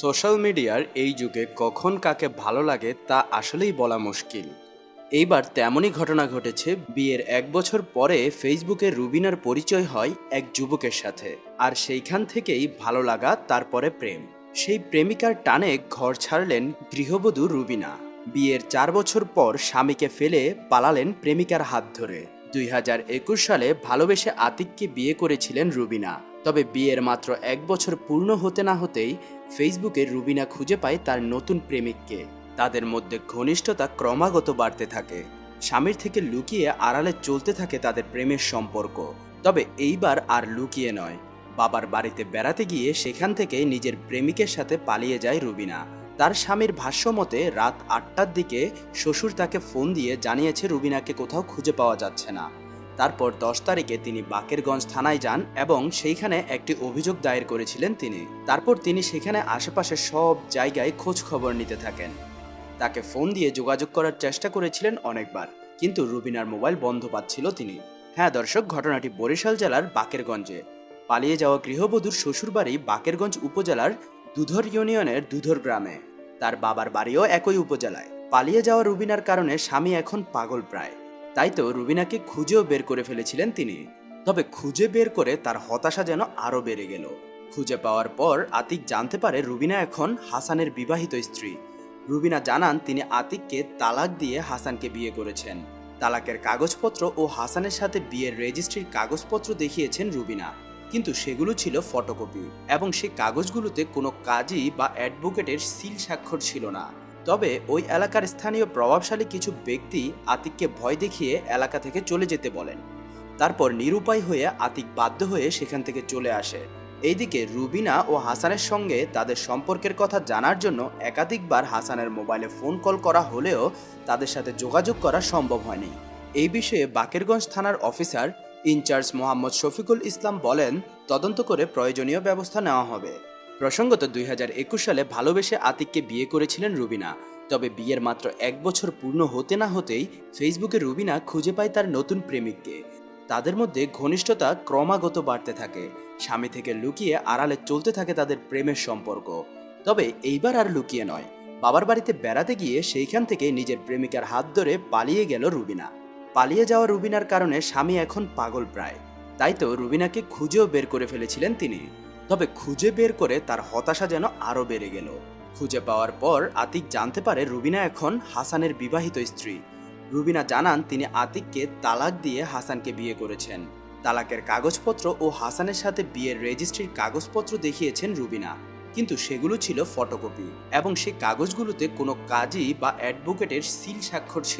Social মিডিয়ার এই যুগে কখন কাকে ভালো লাগে তা আসলেই বলা মুশকিল। এইবার তেমনই ঘটনা ঘটেছে বিয়ের এক বছর পরে ফেসবুকে রুবিনার পরিচয় হয় এক যুবকের সাথে। আর সেইখান থেকেই ভালো লাগা, তারপরে প্রেম। সেই প্রেমিকার টানে ঘর ছাড়লেন গৃহবধূ রুবিনা। বিয়ের চার বছর পর স্বামীকে ফেলে পালালেন প্রেমিকার হাত ধরে। দুই হাজার একুশ সালে ভালোবেসে আতিককে বিয়ে করেছিলেন রুবিনা। তবে বিয়ের মাত্র এক বছর পূর্ণ হতে না হতেই ফেসবুকে রুবিনা খুঁজে পায় তার নতুন প্রেমিককে। তাদের মধ্যে ঘনিষ্ঠতা ক্রমাগত বাড়তে থাকে। স্বামীর থেকে লুকিয়ে আড়ালে চলতে থাকে তাদের প্রেমের সম্পর্ক। তবে এইবার আর লুকিয়ে নয়। বাবার বাড়িতে বেড়াতে গিয়ে সেখান থেকে নিজের প্রেমিকের সাথে পালিয়ে যায় রুবিনা। তার স্বামীর ভাষ্যমতে রাত আটটার দিকে শ্বশুর তাকে ফোন দিয়ে জানিয়েছে রুবিনাকে কোথাও খুঁজে পাওয়া যাচ্ছে না। তারপর দশ তারিখে তিনি বাকেরগঞ্জ থানায় যান এবং সেইখানে একটি অভিযোগ দায়ের করেছিলেন তিনি। তারপর তিনি সেখানে আশেপাশে সব জায়গায় খোঁজ খবর নিতে থাকেন। তাকে ফোন দিয়ে যোগাযোগ করার চেষ্টা করেছিলেন অনেকবার, কিন্তু রুবিনার মোবাইল বন্ধ পাচ্ছিল তিনি। হ্যাঁ দর্শক, ঘটনাটি বরিশাল জেলার বাকেরগঞ্জে। পালিয়ে যাওয়া গৃহবধূর শ্বশুরবাড়ি বাকেরগঞ্জ উপজেলার দুধর ইউনিয়নের দুধর গ্রামে। তার বাবার বাড়িও একই উপজেলায়। পালিয়ে যাওয়া রুবিনার কারণে স্বামী এখন পাগল প্রায়। তাই তো রুবিনাকে খুঁজেও বের করে ফেলেছিলেন তিনি। তবে খুঁজে বের করে তার হতাশা যেন আরও বেড়ে গেল। খুঁজে পাওয়ার পর আতিক জানতে পারে রুবিনা এখন হাসানের বিবাহিত স্ত্রী। রুবিনা জানান তিনি আতিককে তালাক দিয়ে হাসানকে বিয়ে করেছেন। তালাকের কাগজপত্র ও হাসানের সাথে বিয়ের রেজিস্ট্রির কাগজপত্র দেখিয়েছেন রুবিনা। কিন্তু সেগুলো ছিল ফটোকপি এবং সেই কাগজগুলোতে কোনো কাজী বা অ্যাডভোকেটের সিল স্বাক্ষর ছিল না। তবে ওই এলাকার স্থানীয় প্রভাবশালী কিছু ব্যক্তি আতিককে ভয় দেখিয়ে এলাকা থেকে চলে যেতে বলেন। তারপর নিরুপায় হয়ে আতিক বাধ্য হয়ে সেখান থেকে চলে আসে। এইদিকে রুবিনা ও হাসানের সঙ্গে তাদের সম্পর্কের কথা জানার জন্য একাধিকবার হাসানের মোবাইলে ফোন কল করা হলেও তাদের সাথে যোগাযোগ করা সম্ভব হয়নি। এই বিষয়ে বাকেরগঞ্জ থানার officer in charge Mohammad Shafiqul Islam বলেন, তদন্ত করে প্রয়োজনীয় ব্যবস্থা নেওয়া হবে। প্রসঙ্গত দুই একুশ সালে ভালোবেসে আতিককে বিয়ে করেছিলেন রুবিনা। তবে বিয়ের মাত্র এক বছর পূর্ণ হতে না হতেই ফেসবুকে রুবিনা খুঁজে পায় তার নতুন প্রেমিককে। তাদের মধ্যে ঘনিষ্ঠতা ক্রমাগত বাড়তে থাকে। স্বামী থেকে লুকিয়ে আড়ালে চলতে থাকে তাদের প্রেমের সম্পর্ক। তবে এইবার আর লুকিয়ে নয়। বাবার বাড়িতে বেড়াতে গিয়ে সেইখান থেকে নিজের প্রেমিকার হাত ধরে পালিয়ে গেল রুবিনা। পালিয়ে যাওয়া রুবিনার কারণে স্বামী এখন পাগল প্রায়। তাই তো রুবিনাকে খুঁজেও বের করে ফেলেছিলেন তিনি। তবে খুঁজে বের করে তার হতাশা যেন আরও বেড়ে গেল। খুঁজে পাওয়ার পর আতিক জানতে পারে রুবিনা এখন হাসানের বিবাহিত স্ত্রী। রুবিনা জানান তিনি আতিককে তালাক দিয়ে হাসানকে বিয়ে করেছেন। তালাকের কাগজপত্র ও হাসানের সাথে বিয়ের রেজিস্ট্রির কাগজপত্র দেখিয়েছেন রুবিনা। কিন্তু সেগুলো ছিল ফটোকপি এবং সেই কাগজগুলোতে কোনো কাজী বা অ্যাডভোকেটের সিল স্বাক্ষর ছিল